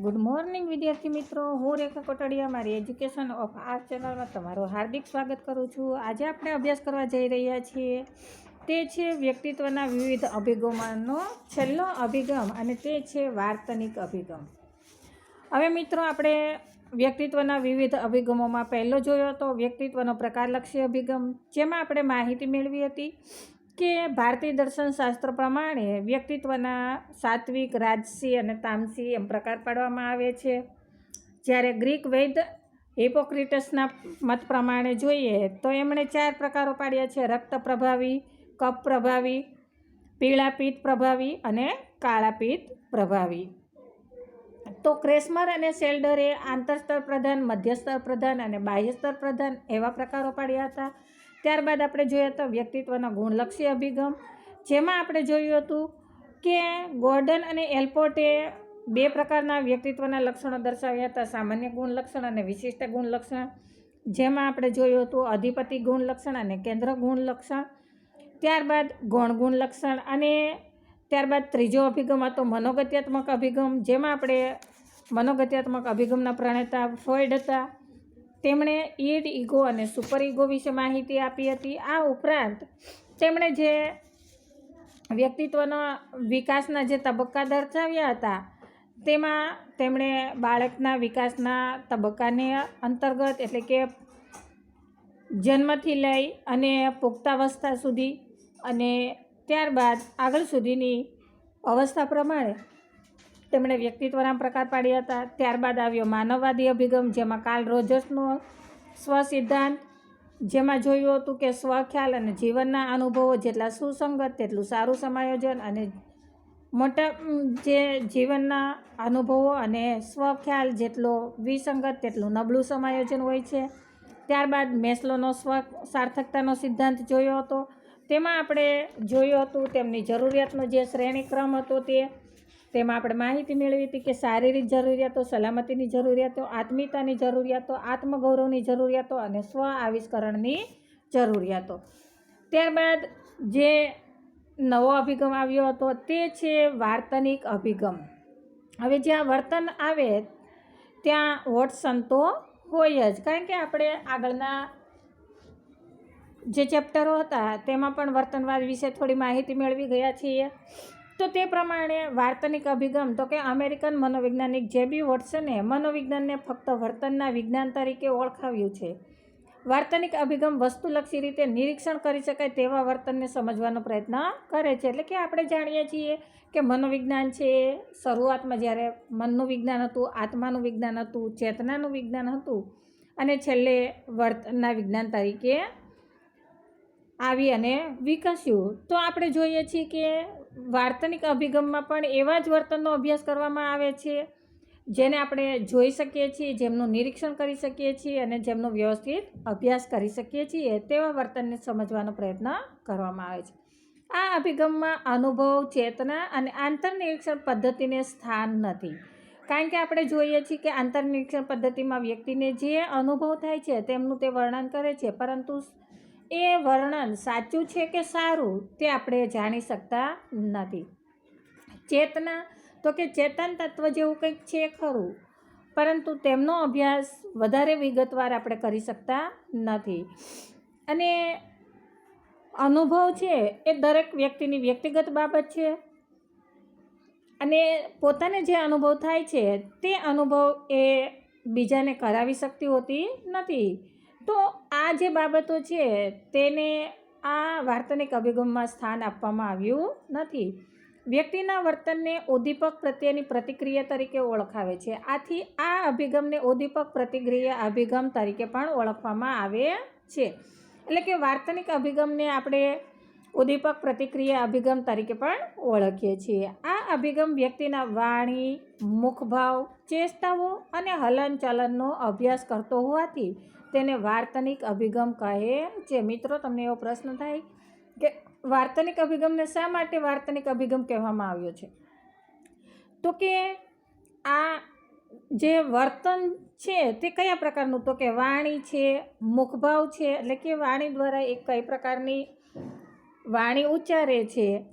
Good morning વિદ્યાર્થી મિત્રો. હું રેખા કોટડિયા, મારી એજ્યુકેશન ઓફ આર્ટ ચેનલમાં તમારું હાર્દિક સ્વાગત કરું છું. આજે આપણે અભ્યાસ કરવા જઈ રહ્યા છીએ. તે છે વ્યક્તિત્વના વિવિધ અભિગમોનો છેલ્લો અભિગમ અને તે છે વાર્તનિક અભિગમ. હવે મિત્રો, આપણે વ્યક્તિત્વના વિવિધ અભિગમોમાં પહેલો જોયો હતો વ્યક્તિત્વનો પ્રકારલક્ષી અભિગમ, જેમાં આપણે માહિતી મેળવી હતી. કે ભારતીય દર્શન શાસ્ત્ર પ્રમાણે વ્યક્તિત્વના સાત્વિક, રાજસી અને તામસી એમ પ્રકાર પાડવામાં આવે છે. જ્યારે ગ્રીક વૈદ હિપોક્રિટસના મત પ્રમાણે જોઈએ તો એમણે ચાર પ્રકારો પાડ્યા છે. રક્ત પ્રભાવી કપ પ્રભાવી પીળા પ્રભાવી અને કાળા પ્રભાવી. તો ક્રેસમર અને સેલ્ડરે આંતરસ્તર પ્રધાન, મધ્યસ્તર પ્રધાન અને બાહ્યસ્તર પ્રધાન એવા પ્રકારો પાડ્યા હતા. ત્યારબાદ આપણે જોઈએ તો વ્યક્તિત્વના ગુણલક્ષી અભિગમ. જેમાં આપણે જોયું હતું કે ગોર્ડન અને એલપોર્ટે બે પ્રકારના વ્યક્તિત્વના લક્ષણો દર્શાવ્યા હતા. સામાન્ય ગુણ લક્ષણ અને વિશિષ્ટ ગુણલક્ષણ. જેમાં આપણે જોયું હતું અધિપતિ ગુણ લક્ષણ અને કેન્દ્ર ગુણ લક્ષણ ત્યારબાદ ગૌણ ગુણ લક્ષણ અને ત્યારબાદ ત્રીજો અભિગમ હતો મનોગત્યાત્મક અભિગમ. જેમાં આપણે મનોગત્યાત્મક અભિગમના પ્રણેતા ફ્રોઈડ હતા. તેમણે ઈડ, ઈગો અને સુપર ઈગો વિશે માહિતી આપી હતી. આ ઉપરાંત તેમણે જે વ્યક્તિત્વના વિકાસના જે તબક્કા દર્શાવ્યા હતા, તેમાં તેમણે બાળકના વિકાસના તબક્કાને અંતર્ગત એટલે કે જન્મથી લઈ અને પુખ્તાવસ્થા સુધી અને ત્યારબાદ આગળ સુધીની અવસ્થા પ્રમાણે તેમણે વ્યક્તિત્વના પ્રકાર પાડ્યા હતા. ત્યારબાદ આવ્યો માનવવાદી અભિગમ, જેમાં કાલ રોજર્સનો સ્વસિદ્ધાંત, જેમાં જોયું હતું કે સ્વખ્યાલ અને જીવનના અનુભવો જેટલા સુસંગત, તેટલું સારું સમાયોજન અને મોટા, જે જીવનના અનુભવો અને સ્વખ્યાલ જેટલો વિસંગત, તેટલું નબળું સમાયોજન હોય છે. ત્યારબાદ મેસ્લોનો સ્વ, સાર્થકતાનો સિદ્ધાંત જોયો હતો. તેમાં આપણે જોયું હતું તેમની જરૂરિયાતનો જે શ્રેણીક્રમ હતો તે તેમાં આપણે માહિતી મેળવી હતી કે શારીરિક જરૂરિયાતો, સલામતીની જરૂરિયાતો, આત્મીયતાની જરૂરિયાતો, આત્મગૌરવની જરૂરિયાતો અને સ્વ આવિષ્કરણની જરૂરિયાતો. ત્યારબાદ જે નવો અભિગમ આવ્યો હતો તે છે વાર્તનિક અભિગમ. હવે જ્યાં વર્તન આવે, ત્યાં વોટસન તો હોય જ. કારણ કે આપણે આગળના જે ચેપ્ટરો હતા, તેમાં પણ વર્તનવાદ વિશે થોડી માહિતી મેળવી ગયા છીએ. તો તે પ્રમાણે વાર્તનિક અભિગમ, તો કે અમેરિકન મનોવૈજ્ઞાનિક જે બી વોટ્સને મનોવિજ્ઞાનને ફક્ત વર્તનના વિજ્ઞાન તરીકે ઓળખાવ્યું છે. વાર્તનિક અભિગમ વસ્તુલક્ષી રીતે નિરીક્ષણ કરી શકાય તેવા વર્તનને સમજવાનો પ્રયત્ન કરે છે. એટલે કે આપણે જાણીએ છીએ કે મનોવિજ્ઞાન છે શરૂઆતમાં જ્યારે મનનું વિજ્ઞાન હતું, આત્માનું વિજ્ઞાન હતું, ચેતનાનું વિજ્ઞાન હતું અને છેલ્લે વર્તનના વિજ્ઞાન તરીકે આવી અને વિકસ્યું. તો આપણે જોઈએ છીએ કે વાર્તનિક અભિગમમાં પણ એવા જ વર્તનનો અભ્યાસ કરવામાં આવે છે, જેને આપણે જોઈ શકીએ છીએ, જેમનું નિરીક્ષણ કરી શકીએ છીએ અને જેમનો વ્યવસ્થિત અભ્યાસ કરી શકીએ છીએ, તેવા વર્તનને સમજવાનો પ્રયત્ન કરવામાં આવે છે. આ અભિગમમાં અનુભવ, ચેતના અને આંતરનિરીક્ષણ પદ્ધતિને સ્થાન નથી. કારણ કે આપણે જોઈએ છીએ કે આંતરનિરીક્ષણ પદ્ધતિમાં વ્યક્તિને જે અનુભવ થાય છે, તેમનું તે વર્ણન કરે છે, પરંતુ એ વર્ણન સાચું છે કે સારું તે આપણે જાણી શકતા નથી. ચેતના તો કે ચેતન તત્વ જેવું કંઈક છે ખરું, પરંતુ તેમનો અભ્યાસ વધારે વિગતવાર આપણે કરી શકતા નથી. અને અનુભવ છે એ દરેક વ્યક્તિની વ્યક્તિગત બાબત છે. અને પોતાને જે અનુભવ થાય છે તે અનુભવ એ બીજાને કરાવી શકતી હોતી નથી. તો આ જે બાબતો છે, તેને આ વાર્તનિક અભિગમમાં સ્થાન આપવામાં આવ્યું નથી. વ્યક્તિના વર્તનને ઉદ્દીપક પ્રત્યેની પ્રતિક્રિયા તરીકે ઓળખાવે છે. આથી આ અભિગમને ઉદ્દીપક પ્રતિક્રિયા અભિગમ તરીકે પણ ઓળખવામાં આવે છે. એટલે કે વાર્તનિક અભિગમને આપણે ઉદ્દીપક પ્રતિક્રિયા અભિગમ તરીકે પણ ઓળખીએ છીએ. આ અભિગમ વ્યક્તિના વાણી, મુખભાવ, ચેષ્ટાઓ અને હલનચલનનો અભ્યાસ કરતો હોવાથી તેને વાર્તનિક અભિગમ કહે છે. મિત્રો, તમને એવો પ્રશ્ન થાય કે વાર્તનિક અભિગમને શા માટે વાર્તનિક અભિગમ કહેવામાં આવ્યો છે? તો કે આ જે વર્તન છે તે કયા પ્રકારનું? તો કે વાણી છે, મુખભાવ છે, એટલે કે વાણી દ્વારા એક કઈ પ્રકારની વાણી ઉચ્ચારે છે?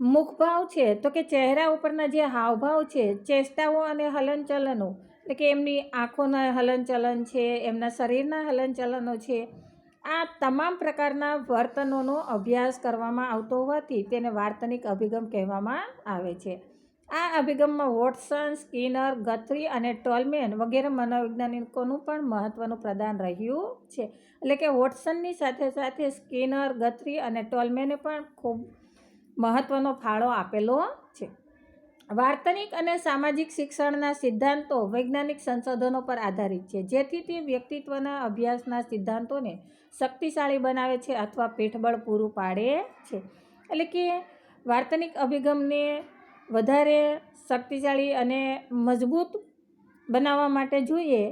મુખભાવ છે. તો કે ચહેરા ઉપરના જે હાવભાવ છે, ચેષ્ટાઓ અને હલનચલનો એટલે કે એમની આંખોના હલનચલન છે, એમના શરીરના હલનચલનો છે, આ તમામ પ્રકારના વર્તનોનો અભ્યાસ કરવામાં આવતો હોવાથી તેને વાર્તનિક અભિગમ કહેવામાં આવે છે. આ અભિગમમાં વોટસન, સ્કિનર, ગથરી અને ટોલમેન વગેરે મનોવૈજ્ઞાનિકોનું પણ મહત્ત્વનું પ્રદાન રહ્યું છે. એટલે કે વોટસનની સાથે સાથે સ્કિનર, ગથરી અને ટોલમેને પણ ખૂબ મહત્ત્વનો ફાળો આપેલો વાર્તનિક અને સામાજિક શિક્ષણના સિદ્ધાંતો વૈજ્ઞાનિક સંશોધનો પર આધારિત છે. જેથી તે વ્યક્તિત્વના અભ્યાસના સિદ્ધાંતોને શક્તિશાળી બનાવે છે અથવા પીઠબળ પૂરું પાડે છે. એટલે કે વાર્તનિક અભિગમને વધારે શક્તિશાળી અને મજબૂત બનાવવા માટે જોઈએ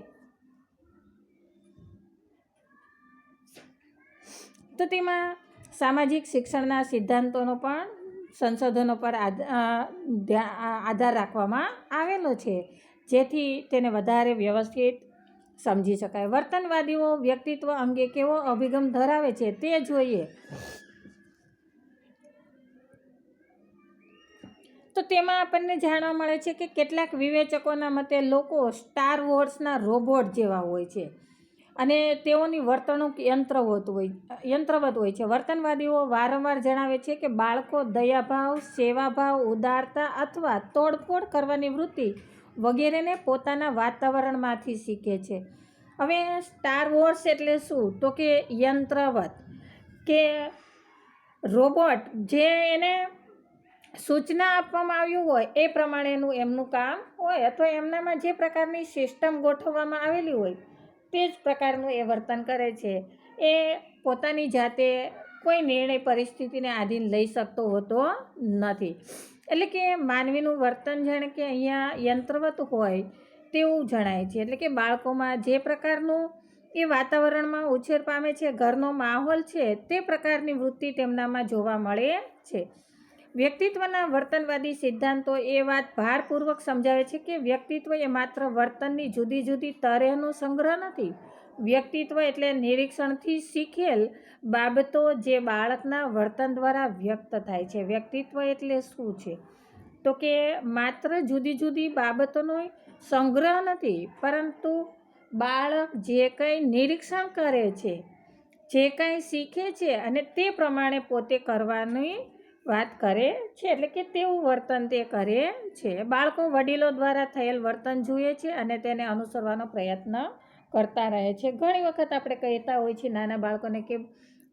તો તેમાં સામાજિક શિક્ષણના સિદ્ધાંતોનો પણ સંશોધનો પર આધાર રાખવામાં આવેલો છે. જેથી તેને વધારે વ્યવસ્થિત સમજી શકાય. વર્તનવાદીઓ વ્યક્તિત્વ અંગે કેવો અભિગમ ધરાવે છે તે જોઈએ. તો તેમાં આપણને જાણવા મળે છે કે કેટલાક વિવેચકોના મતે લોકો સ્ટાર વોર્સના રોબોટ જેવા હોય છે. અને તેઓની વર્તણૂક યંત્રવત હોય યંત્રવત હોય છે. વર્તનવાદીઓ વારંવાર જણાવે છે કે બાળકો દયાભાવ, સેવાભાવ, ઉદારતા અથવા તોડફોડ કરવાની વૃત્તિ વગેરેને પોતાના વાતાવરણમાંથી શીખે છે. હવે સ્ટાર વોર્સ એટલે શું? તો કે યંત્રવત. કે રોબોટ જે એને સૂચના આપવામાં આવ્યું હોય, એ પ્રમાણેનું એમનું કામ હોય અથવા એમનામાં જે પ્રકારની સિસ્ટમ ગોઠવવામાં આવેલી હોય તે જ પ્રકારનું એ વર્તન કરે છે. એ પોતાની જાતે કોઈ નિર્ણય પરિસ્થિતિને આધીન લઈ શકતો હોતો નથી. એટલે કે માનવીનું વર્તન જાણે કે અહીંયા યંત્રવત હોય તેવું જણાય છે. એટલે કે બાળકોમાં જે પ્રકારનું એ વાતાવરણમાં ઉછેર પામે છે, ઘરનો માહોલ છે, તે પ્રકારની વૃત્તિ તેમનામાં જોવા મળે છે. વ્યક્તિત્વના વર્તનવાદી સિદ્ધાંતો એ વાત ભારપૂર્વક સમજાવે છે કે વ્યક્તિત્વ એ માત્ર વર્તનની જુદી જુદી તરેહનો સંગ્રહ નથી. વ્યક્તિત્વ એટલે નિરીક્ષણથી શીખેલ બાબતો જે બાળકના વર્તન દ્વારા વ્યક્ત થાય છે. વ્યક્તિત્વ એટલે શું છે? તો કે માત્ર જુદી જુદી બાબતોનો સંગ્રહ નથી, પરંતુ બાળક જે કંઈ નિરીક્ષણ કરે છે, જે કંઈ શીખે છે અને તે પ્રમાણે પોતે કરવાની વાત કરે છે, એટલે કે તેવું વર્તન તે કરે છે. બાળકો વડીલો દ્વારા થયેલ વર્તન જુએ છે અને તેને અનુસરવાનો પ્રયત્ન કરતા રહે છે. ઘણી વખત આપણે કહેતા હોય છે નાના બાળકોને કે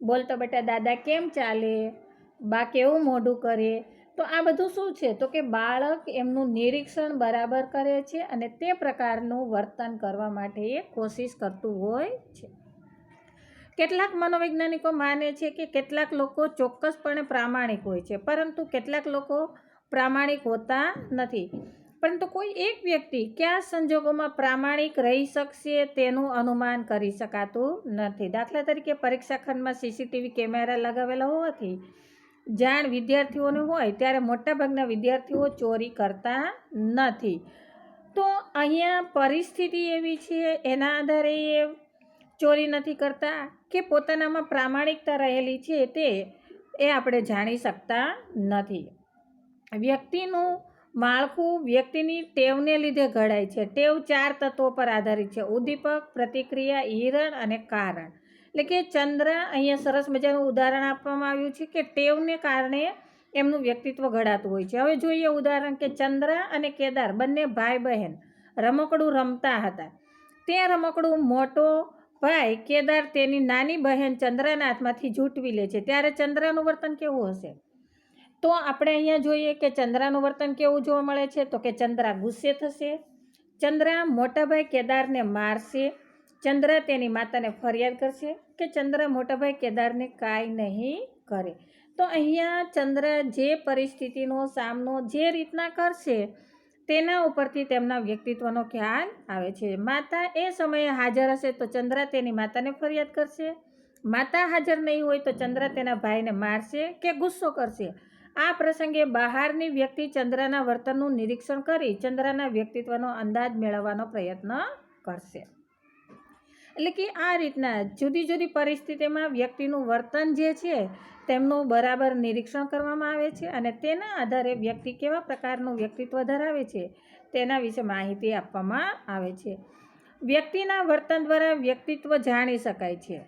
બોલતો બેટા, દાદા કેમ ચાલે? બા કેવું મોઢું કરે? તો આ બધું શું છે? તો કે બાળક એમનું નિરીક્ષણ બરાબર કરે છે અને તે પ્રકારનું વર્તન કરવા માટે એ કોશિશ કરતું હોય છે. કેટલાક મનોવૈજ્ઞાનિકો માને છે કે કેટલાક લોકો ચોક્કસપણે પ્રામાણિક હોય છે, પરંતુ કેટલાક લોકો પ્રામાણિક હોતા નથી. પરંતુ કોઈ એક વ્યક્તિ કયા સંજોગોમાં પ્રામાણિક રહી શકશે તેનું અનુમાન કરી શકાતું નથી. દાખલા તરીકે પરીક્ષા ખંડમાં સીસીટીવી કેમેરા લગાવેલા હોવાથી જાણ વિદ્યાર્થીઓને હોય ત્યારે મોટાભાગના વિદ્યાર્થીઓ ચોરી કરતા નથી. તો અહીંયા પરિસ્થિતિ એવી છે, એના આધારે એ ચોરી નથી કરતા કે પોતાનામાં પ્રામાણિકતા રહેલી છે તે એ આપણે જાણી શકતા નથી. વ્યક્તિનું માળખું વ્યક્તિની ટેવને લીધે ઘડાય છે. ટેવ ચાર તત્વો પર આધારિત છે. ઉદ્દીપક, પ્રતિક્રિયા હિરણ અને કારણ. એટલે કે ચંદ્ર અહીંયા સરસ મજાનું ઉદાહરણ આપવામાં આવ્યું છે કે ટેવને કારણે એમનું વ્યક્તિત્વ ઘડાતું હોય છે. હવે જોઈએ ઉદાહરણ કે ચંદ્ર અને કેદાર બંને ભાઈ બહેન રમકડું રમતા હતા. તે રમકડું મોટો ભાઈ કેદાર તેની નાની બહેન ચંદ્રના હાથમાંથી ઝૂંટવી લે છે. ત્યારે ચંદ્રનું વર્તન કેવું હશે? તો આપણે અહીંયા જોઈએ કે ચંદ્રાનું વર્તન કેવું જોવા મળે છે? તો કે ચંદ્રા ગુસ્સે થશે, ચંદ્રા મોટાભાઈ કેદારને મારશે, ચંદ્ર તેની માતાને ફરિયાદ કરશે કે ચંદ્ર મોટાભાઈ કેદારને કાંઈ નહીં કરે. તો અહીંયા ચંદ્ર જે પરિસ્થિતિનો સામનો જે રીતના કરશે તેના ઉપરથી તેમના વ્યક્તિત્વનો ખ્યાલ આવે છે. માતા એ સમયે હાજર હશે તો ચંદ્ર તેની માતાને ફરિયાદ કરશે. માતા હાજર નહીં હોય તો ચંદ્ર તેના ભાઈને મારશે કે ગુસ્સો કરશે. આ પ્રસંગે બહારની વ્યક્તિ ચંદ્રના વર્તનનું નિરીક્ષણ કરી ચંદ્રના વ્યક્તિત્વનો અંદાજ મેળવવાનો પ્રયત્ન કરશે. એટલે કે આ રીતના જુદી જુદી પરિસ્થિતિમાં વ્યક્તિનું વર્તન જે છે, તેમનું બરાબર નિરીક્ષણ કરવામાં આવે છે અને તેના આધારે વ્યક્તિ કેવા પ્રકારનું વ્યક્તિત્વ ધરાવે છે, તેના વિશે માહિતી આપવામાં આવે છે. વ્યક્તિના વર્તન દ્વારા વ્યક્તિત્વ જાણી શકાય છે.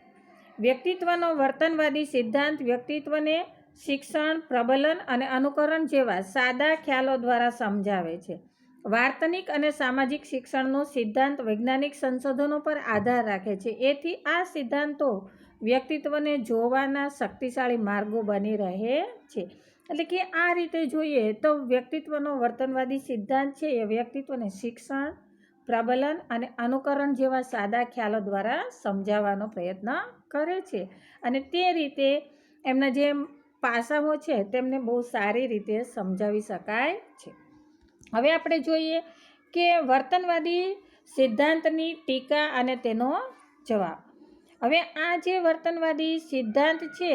વ્યક્તિત્વનો વર્તનવાદી સિદ્ધાંત વ્યક્તિત્વને શિક્ષણ, પ્રબલન અને અનુકરણ જેવા સાદા ખ્યાલો દ્વારા સમજાવે છે. વાર્તનિક અને સામાજિક શિક્ષણનો સિદ્ધાંત વૈજ્ઞાનિક સંશોધનો પર આધાર રાખે છે. એથી આ સિદ્ધાંતો વ્યક્તિત્વને જોવાના શક્તિશાળી માર્ગો બની રહે છે. એટલે કે આ રીતે જોઈએ તો વ્યક્તિત્વનો વર્તનવાદી સિદ્ધાંત છે. એ વ્યક્તિત્વને શિક્ષણ, પ્રબલન અને અનુકરણ જેવા સાદા ખ્યાલો દ્વારા સમજાવવાનો પ્રયત્ન કરે છે. અને તે રીતે એમના જે પાસાઓ છે, તેમને બહુ સારી રીતે સમજાવી શકાય છે. હવે આપણે જોઈએ કે વર્તનવાદી સિદ્ધાંતની ટીકા અને તેનો જવાબ. હવે આ જે વર્તનવાદી સિદ્ધાંત છે,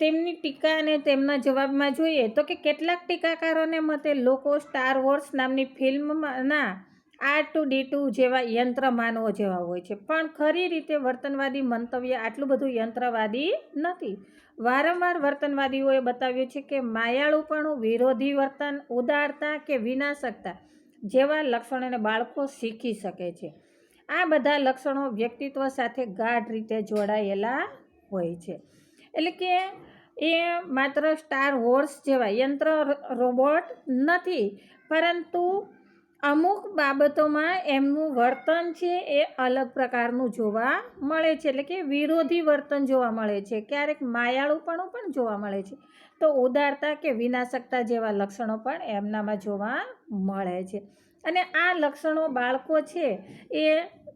તેમની ટીકા અને તેમના જવાબમાં જોઈએ તો કે કેટલાક ટીકાકારોને મતે લોકો સ્ટાર વોર્સ નામની ફિલ્મના આર ટુ ડી ટુ જેવા યંત્ર માનવો જેવા હોય છે. પણ ખરી રીતે વર્તનવાદી મંતવ્ય આટલું બધું યંત્રવાદી નથી. વારંવાર વર્તનવાદીઓએ બતાવ્યું છે કે માયાળુપણું, વિરોધી વર્તન, ઉદારતા કે વિનાશકતા જેવા લક્ષણોને બાળકો શીખી શકે છે. આ બધા લક્ષણો વ્યક્તિત્વ સાથે ગાઢ રીતે જોડાયેલા હોય છે. એટલે કે એ માત્ર સ્ટાર હોર્સ જેવા યંત્ર રોબોટ નથી, પરંતુ અમુક બાબતોમાં એમનું વર્તન છે એ અલગ પ્રકારનું જોવા મળે છે, એટલે કે વિરોધી વર્તન જોવા મળે છે. ક્યારેક માયાળુપણું પણ જોવા મળે છે. તો ઉદારતા કે વિનાશકતા જેવા લક્ષણો પણ એમનામાં જોવા મળે છે. અને આ લક્ષણો બાળકો છે એ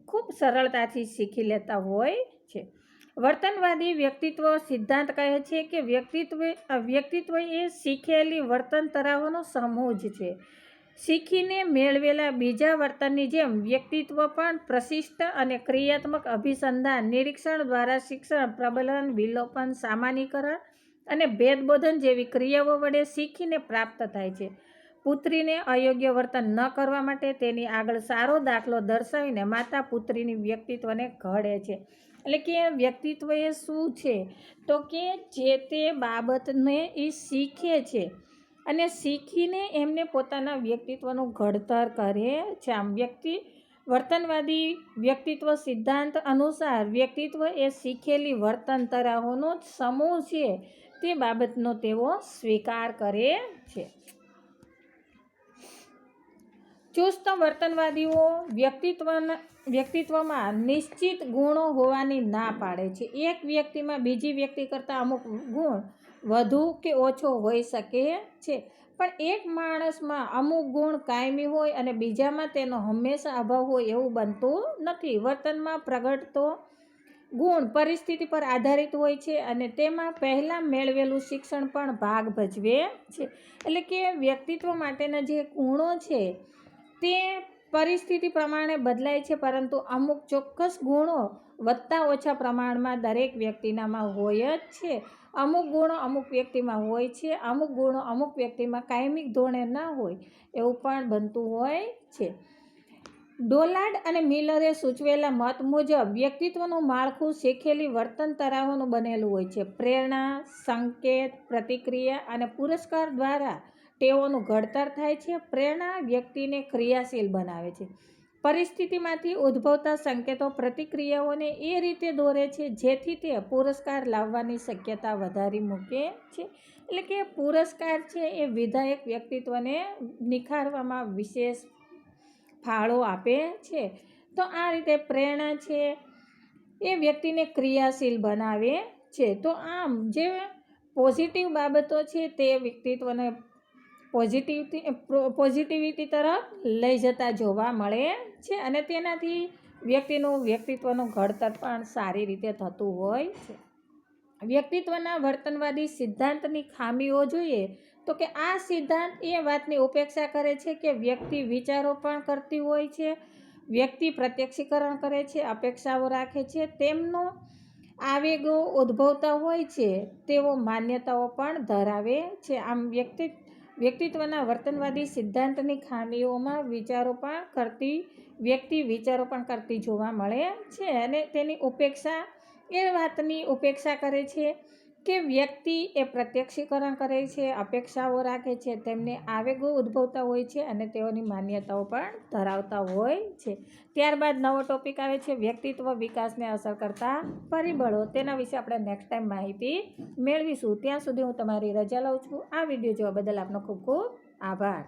ખૂબ સરળતાથી શીખી લેતા હોય છે. વર્તનવાદી વ્યક્તિત્વ સિદ્ધાંત કહે છે કે વ્યક્તિત્વ વ્યક્તિત્વ એ શીખેલી વર્તન તરાહોનો સમૂહ જ છે. શીખીને મેળવેલા બીજા વર્તનની જેમ વ્યક્તિત્વ પણ પ્રશિષ્ટ અને ક્રિયાત્મક અભિસંધાન, નિરીક્ષણ દ્વારા શિક્ષણ, પ્રબલન, વિલોપન સામાન્યકરણ અને ભેદબોધન જેવી ક્રિયાઓ વડે શીખીને પ્રાપ્ત થાય છે. પુત્રીને અયોગ્ય વર્તન ન કરવા માટે તેની આગળ સારો દાખલો દર્શાવીને માતા પુત્રીની વ્યક્તિત્વને ઘડે છે. એટલે કે વ્યક્તિત્વ એ શું છે? તો કે જે તે બાબતને એ શીખે છે. અને શીખીને એમને પોતાના વ્યક્તિત્વનું ઘડતર કરે છે. આમ વ્યક્તિ, વર્તનવાદી વ્યક્તિત્વ સિદ્ધાંત અનુસાર વ્યક્તિત્વ એ શીખેલી વર્તન તરાહોનો જ સમૂહ છે. તે બાબતનો તેઓ સ્વીકાર કરે છે. ચુસ્ત વર્તનવાદીઓ વ્યક્તિત્વના, વ્યક્તિત્વમાં નિશ્ચિત ગુણો હોવાની ના પાડે છે. એક વ્યક્તિમાં બીજી વ્યક્તિ કરતાં અમુક ગુણ વધુ કે ઓછો હોઈ શકે છે. પણ એક માણસમાં અમુક ગુણ કાયમી હોય અને બીજામાં તેનો હંમેશા અભાવ હોય એવું બનતું નથી. વર્તનમાં પ્રગટતો ગુણ પરિસ્થિતિ પર આધારિત હોય છે અને તેમાં પહેલાં મેળવેલું શિક્ષણ પણ ભાગ ભજવે છે. એટલે કે વ્યક્તિત્વ માટેના જે ગુણો છે તે પરિસ્થિતિ પ્રમાણે બદલાય છે, પરંતુ અમુક ચોક્કસ ગુણો વધતા ઓછા પ્રમાણમાં દરેક વ્યક્તિનામાં હોય જ છે. અમુક ગુણો અમુક વ્યક્તિમાં હોય છે, અમુક ગુણો અમુક વ્યક્તિમાં કાયમિક ધોરણે ન હોય, એવું પણ બનતું હોય છે. ડોલાર્ડ અને મિલરે સૂચવેલા મત મુજબ, વ્યક્તિત્વનું માળખું શીખેલી વર્તન તરાહોનું બનેલું હોય છે. પ્રેરણા, સંકેત, પ્રતિક્રિયા અને પુરસ્કાર દ્વારા તેઓનું ઘડતર થાય છે, પ્રેરણા વ્યક્તિને ક્રિયાશીલ બનાવે છે. પરિસ્થિતિમાંથી ઉદ્ભવતા સંકેતો, પ્રતિક્રિયાઓને એ રીતે દોરે છે જેથી તે પુરસ્કાર લાવવાની શક્યતા વધારી મૂકે છે. એટલે કે પુરસ્કાર છે એ વિધાયક વ્યક્તિત્વને નિખારવામાં વિશેષ ફાળો આપે છે. તો આ રીતે પ્રેરણા છે એ વ્યક્તિને ક્રિયાશીલ બનાવે છે. તો આમ જે પોઝિટિવ બાબતો છે તે વ્યક્તિત્વને પોઝિટિવથી પોઝિટિવિટી તરફ લઈ જતા જોવા મળે છે અને તેનાથી વ્યક્તિનું વ્યક્તિત્વનું ઘડતર પણ સારી રીતે થતું હોય છે. વ્યક્તિત્વના વર્તનવાદી સિદ્ધાંતની ખામીઓ જોઈએ તો કે આ સિદ્ધાંત એ વાતની ઉપેક્ષા કરે છે કે વ્યક્તિ વિચારો પણ કરતી હોય છે, વ્યક્તિ પ્રત્યક્ષીકરણ કરે છે, અપેક્ષાઓ રાખે છે, તેમનો આવેગો ઉદ્ભવતા હોય છે, તેઓ માન્યતાઓ પણ ધરાવે છે. આમ વ્યક્તિ વ્યક્તિત્વના વર્તનવાદી સિદ્ધાંતની ખામીઓમાં વિચારો પણ કરતી, વ્યક્તિ વિચારો પણ કરતી જોવા મળે છે અને તેની ઉપેક્ષા એ વાતની ઉપેક્ષા કરે છે કે વ્યક્તિ એ પ્રત્યક્ષીકરણ કરે છે, અપેક્ષાઓ રાખે છે, તેમને આવેગો ઉદ્ભવતા હોય છે અને તેઓની માન્યતાઓ પણ ધરાવતા હોય છે. ત્યારબાદ નવો ટોપિક આવે છે, વ્યક્તિત્વ વિકાસને અસર કરતા પરિબળો. તેના વિશે આપણે નેક્સ્ટ ટાઈમ માહિતી મેળવીશું. ત્યાં સુધી હું તમારી રજા લઉં છું. આ વીડિયો જોવા બદલ આપનો ખૂબ ખૂબ આભાર.